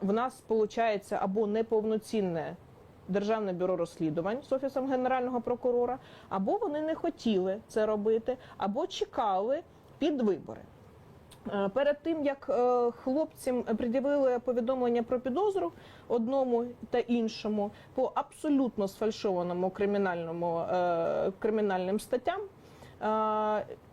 В нас виходить або неповноцінне Державне бюро розслідувань з офісом генерального прокурора, або вони не хотіли це робити, або чекали під вибори. Е, Перед тим як е, хлопцям пред'явили повідомлення про підозру одному та іншому по абсолютно сфальшованому кримінальному е, кримінальним статтям,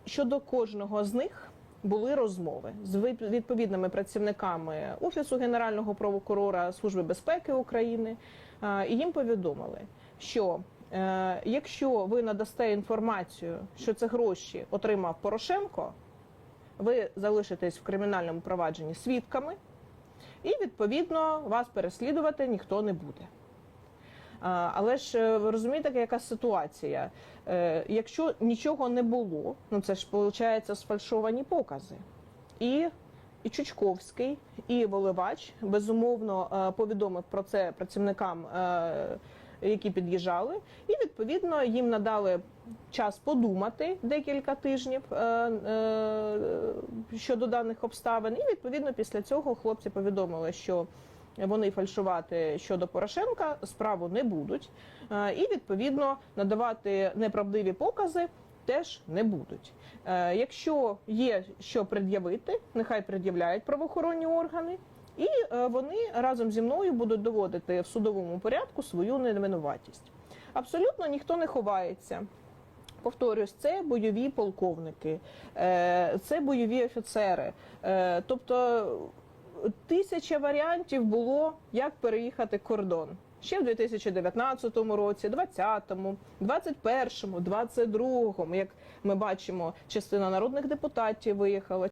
щодо кожного з них були розмови з від- відповідними працівниками офісу генерального прокурора Служби безпеки України, е, і їм повідомили, що е, якщо ви надасте інформацію, що це гроші отримав Порошенко ви залишитесь в кримінальному провадженні свідками, і відповідно вас переслідувати ніхто не буде. Але ж е, розумієте, яка ситуація? Е, Якщо нічого не було, ну це ж виходить сфальшовані покази. І, і Чучковський, і Воливач безумовно е, повідомив про це працівникам, які під'їжджали, і відповідно їм надали час подумати декілька тижнів щодо даних обставин. І відповідно після цього хлопці повідомили, що вони фальшувати щодо Порошенка справу не будуть, Е, і відповідно надавати неправдиві покази. Теж не будуть. Е, якщо є що пред'явити, нехай пред'являють правоохоронні органи, і е, вони разом зі мною будуть доводити в судовому порядку свою невинуватість. Абсолютно ніхто не ховається. Повторюсь, це бойові полковники, це бойові офіцери. Тобто тисяча варіантів було, як переїхати кордон. Ще в 2019 році, 2020, 2021, 2022, як ми бачимо, частина народних депутатів виїхала.